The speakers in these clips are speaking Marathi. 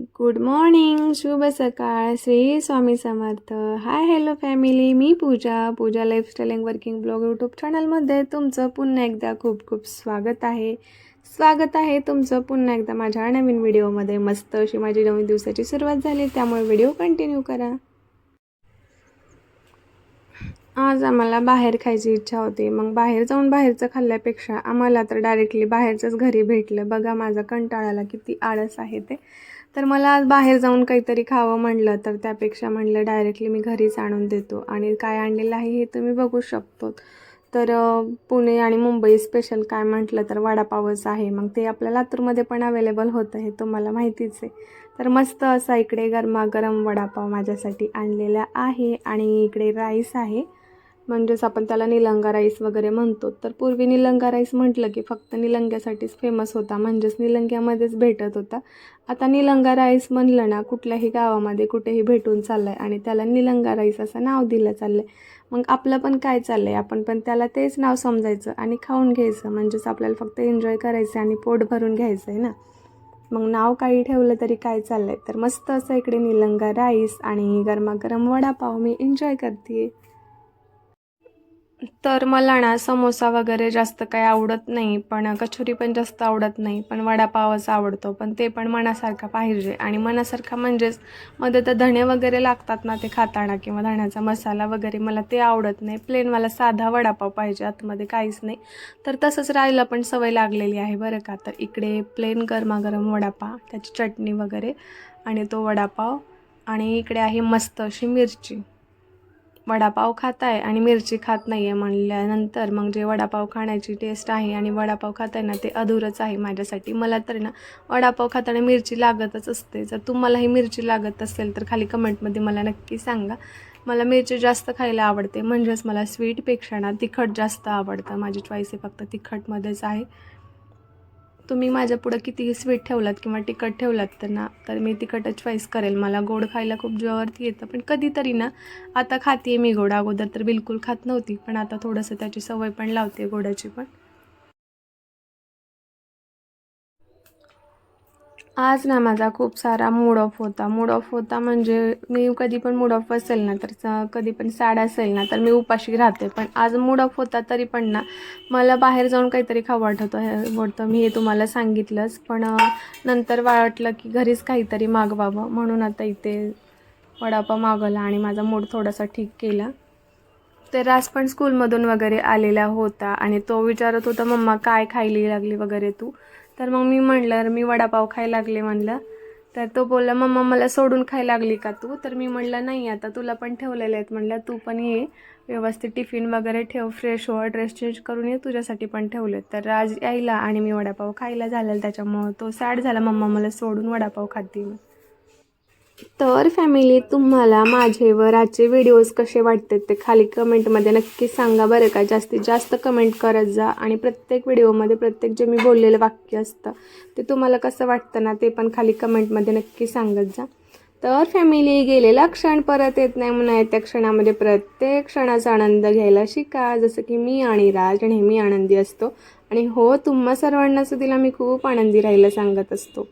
गुड मॉर्निंग शुभ सकाळ. Shri Swami Samarth. Hi hello family me Pooja. Pooja lifestyle and working blog YouTube चॅनलमध्ये तुमचं पुन्हा एकदा खूप खूप स्वागत आहे. स्वागत आहे तुमचं पुन्हा एकदा माझ्या नवीन व्हिडिओमध्ये मस्त अशी माझी नवीन दिवसाची सुरुवात झाली. त्यामुळे व्हिडिओ कंटिन्यू करा. आज आम्हाला बाहेर खायची इच्छा होती. मग बाहेर जाऊन बाहेरचं खाल्ल्यापेक्षा आम्हाला तर डायरेक्टली बाहेरचंच घरी भेटलं. बघा माझा कंटाळाला किती आळस आहे ते. तर मला आज बाहेर जाऊन काहीतरी खावं म्हणलं तर त्यापेक्षा म्हणलं डायरेक्टली मी घरीच आणून देतो. आणि काय आणलेलं आहे हे तुम्ही बघू शकतो तर पुणे आणि मुंबई स्पेशल काय म्हटलं तर वडापावच आहे. मग ते आपल्या लातूरमध्ये पण अवेलेबल होतं हे तुम्हाला माहितीच आहे. तर मस्त असा इकडे गरमागरम वडापाव माझ्यासाठी आणलेला आहे. आणि इकडे राईस आहे. म्हणजेच आपण त्याला निलंगा राईस वगैरे म्हणतो. तर पूर्वी निलंगा राईस म्हटलं की फक्त निलंग्यासाठीच फेमस होता. म्हणजेच निलंग्यामध्येच भेटत होता. आता निलंगा राईस म्हणलं ना कुठल्याही गावामध्ये कुठेही भेटून चाललं आहे आणि त्याला निलंगा राईस असं नाव दिलं चाललं आहे मग आपलं पण काय चाललं आहे आपण पण त्याला तेच नाव समजायचं आणि खाऊन घ्यायचं. म्हणजेच आपल्याला फक्त एन्जॉय करायचं आणि पोट भरून घ्यायचं आहे ना. मग नाव काही ठेवलं तरी काय चाललं आहे तर मस्त असं इकडे निलंगा राईस आणि गरमागरम वडापाव मी एन्जॉय करते तर मला ना समोसा वगैरे जास्त काही आवडत नाही पण कचोरी पण जास्त आवडत नाही पण वडापावच आवडतो पण ते पण मनासारखा पाहिजे. आणि मनासारखा म्हणजेच मध्ये तर धणे वगैरे लागतात ना ते खाताना किंवा धण्याचा मसाला वगैरे मला ते आवडत नाही. प्लेन मला साधा वडापाव पाहिजे आतमध्ये काहीच नाही. तर तसंच राहायला पण सवय लागलेली आहे बरं का. तर इकडे प्लेन गरमागरम वडापाव त्याची चटणी वगैरे आणि तो वडापाव आणि इकडे आहे मस्त अशी मिरची. वडापाव खात आहे आणि मिरची खात नाही आहे म्हणल्यानंतर मग जे वडापाव खाण्याची टेस्ट आहे आणि वडापाव खात आहे ना ते अधुरच आहे माझ्यासाठी. मला तर ना वडापाव खाताना मिरची लागतच असते. जर तुम्हालाही मिरची लागत असेल तर खाली कमेंटमध्ये मला नक्की सांगा. मला मिरची जास्त खायला आवडते. म्हणजेच मला स्वीटपेक्षा ना तिखट जास्त आवडतं. माझी चॉईस आहे फक्त तिखटमध्येच आहे. तुम्ही माझ्या पुढं कितीही स्वीट ठेवलात किंवा तिखट ठेवलात तर ना तर मी तिखटच चॉईस करेल. मला गोड खायला खूप जीवावरती येतं. पण कधीतरी ना आता खाते मी गोड. अगोदर तर बिलकुल खात नव्हती पण आता थोडंसं त्याची सवय पण लावते गोडाची पण. आज ना माझा खूप सारा मूड ऑफ होता. मूड ऑफ होता म्हणजे मी कधी पण मूड ऑफ असेल ना तर कधी पण सॅड असेल ना तर मी उपाशी राहते. पण आज मूड ऑफ होता तरी पण ना मला बाहेर जाऊन काहीतरी खावं वाटत वाटतं. मी हे तुम्हाला सांगितलंच पण नंतर वाटलं की घरीच काहीतरी मागवावं. म्हणून आता इथे वडापाव मागवला आणि माझा मूड थोडासा ठीक केला. तर राज पण स्कूलमधून वगैरे आलेला होता आणि तो विचारत होता मम्मा काय खायली लागली वगैरे तू? तर मग मी म्हणलं मी वडापाव खायला लागले म्हणलं. तर तो बोलला मम्मा मला सोडून खायला लागली का तू? तर मी म्हणलं नाही आता तुला पण ठेवलेले आहेत. म्हणलं तू पण ये व्यवस्थित टिफिन वगैरे ठेव फ्रेश हो ड्रेस चेंज करून ये तुझ्यासाठी पण ठेवलेत. तर राज यायला आणि मी वडापाव खायला झालेला त्याच्यामुळं तो सॅड झाला मम्मा मला सोडून वडापाव खाते. तर फॅमिली तुम्हाला माझे व राजचे व्हिडिओज कसे वाटतात ते खाली कमेंटमध्ये नक्की सांगा बरं का. जास्तीत जास्त कमेंट करत जा आणि प्रत्येक व्हिडिओमध्ये प्रत्येक जे मी बोललेलं वाक्य असतं ते तुम्हाला कसं वाटतं ना ते पण खाली कमेंटमध्ये नक्की सांगत जा. तर फॅमिली गेलेला क्षण परत येत नाही म्हणून त्या क्षणामध्ये प्रत्येक क्षणाचा आनंद घ्यायला शिका. जसं की मी आणि राज नेहमी आनंदी असतो आणि हो तुम्हा सर्वांना सुद्धा मी खूप आनंदी राहायला सांगत असतो.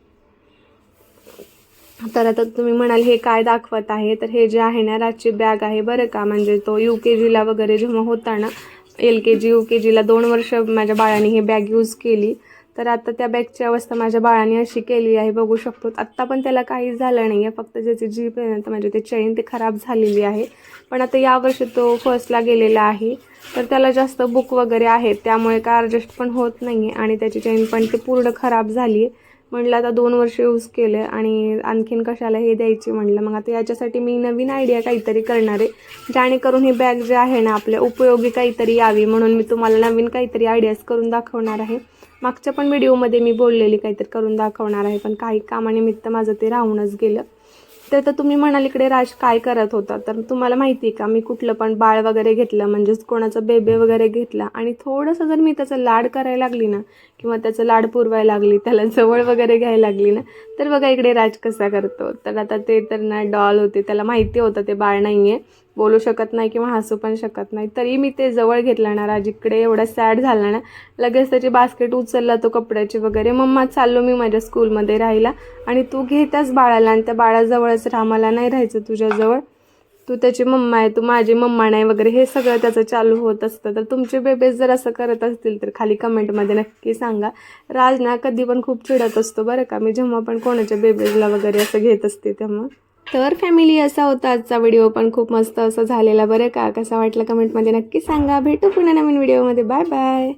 तर आता तुम्ही म्हणाल हे काय दाखवत आहे? तर हे जे आहे ना राजची बॅग आहे बरं का. म्हणजे तो यू के जीला वगैरे जेव्हा होता ना एल के जी यू के जीला दोन वर्ष माझ्या बाळाने ही बॅग यूज केली. तर आता त्या बॅगची अवस्था माझ्या बाळाने अशी केली आहे बघू शकतो. आत्ता पण त्याला काहीच झालं नाही आहे फक्त ज्याची जीप आहे ना तर म्हणजे ते चेन ते खराब झालेली आहे. पण आता यावर्षी तो फर्स्टला गेलेला आहे. तर त्याला जास्त बुक वगैरे आहेत. त्यामुळे काय ॲडजस्ट पण होत नाही आहे आणि त्याची चेन पण ती पूर्ण खराब झाली आहे म्हणलं आता दोन वर्ष यूज केलं आणि आणखीन कशाला हे द्यायची म्हणलं. मग आता याच्यासाठी मी नवीन आयडिया काहीतरी करणार आहे. जेणेकरून ही बॅग जे आहे ना आपल्या उपयोगी काहीतरी यावी म्हणून मी तुम्हाला नवीन काहीतरी आयडियाज करून दाखवणार आहे. मागच्या पण व्हिडिओमध्ये मी बोललेली काहीतरी करून दाखवणार आहे पण काही कामानिमित्त माझं ते राहूनच गेलं. तर तर तुम्ही म्हणाल इकडे राज काय करत होता? तर तुम्हाला माहिती आहे का? मी कुठलं पण बाळ वगैरे घेतलं म्हणजेच कोणाचं बेबे वगैरे घेतला आणि थोडंसं जर मी त्याचं लाड करायला लागली ना किंवा त्याचं लाड पुरवायला लागली त्याला जवळ वगैरे घ्यायला लागली ना तर बघा इकडे राज कसा करतो. तर आता ते तर ना डॉल होते त्याला माहिती होतं ते बाळ नाही आहे बोलू शकत नाही किंवा हसू पण शकत नाही. तरी मी ते जवळ घेतलं ना राजीकडे एवढा सॅड झाला ना लगेच त्याची बास्केट उचलला तो कपड्याची वगैरे. मम्मा चाललो मी माझ्या स्कूलमध्ये राहिला आणि तू घेताच बाळाला आणि त्या बाळाजवळच राहा मला नाही राहायचं तुझ्याजवळ. तू त्याची मम्मा आहे तू माझी मम्मा नाही वगैरे. हे सगळं त्याचं चालू होत असतं. तर तुमचे बेबेज जर असं करत असतील तर खाली कमेंटमध्ये नक्की सांगा. राज ना कधी पण खूप चिडत असतो बरं का. मी जेव्हा पण कोणाच्या बेबेजला वगैरे असं घेत असते तेव्हा. तर फॅमिली असा होता आजचा व्हिडिओ पण खूप मस्त असं झालेला. बरं का? कसा वाटला कमेंटमध्ये नक्की सांगा. भेटू पुन्हा नवीन व्हिडिओमध्ये बाय बाय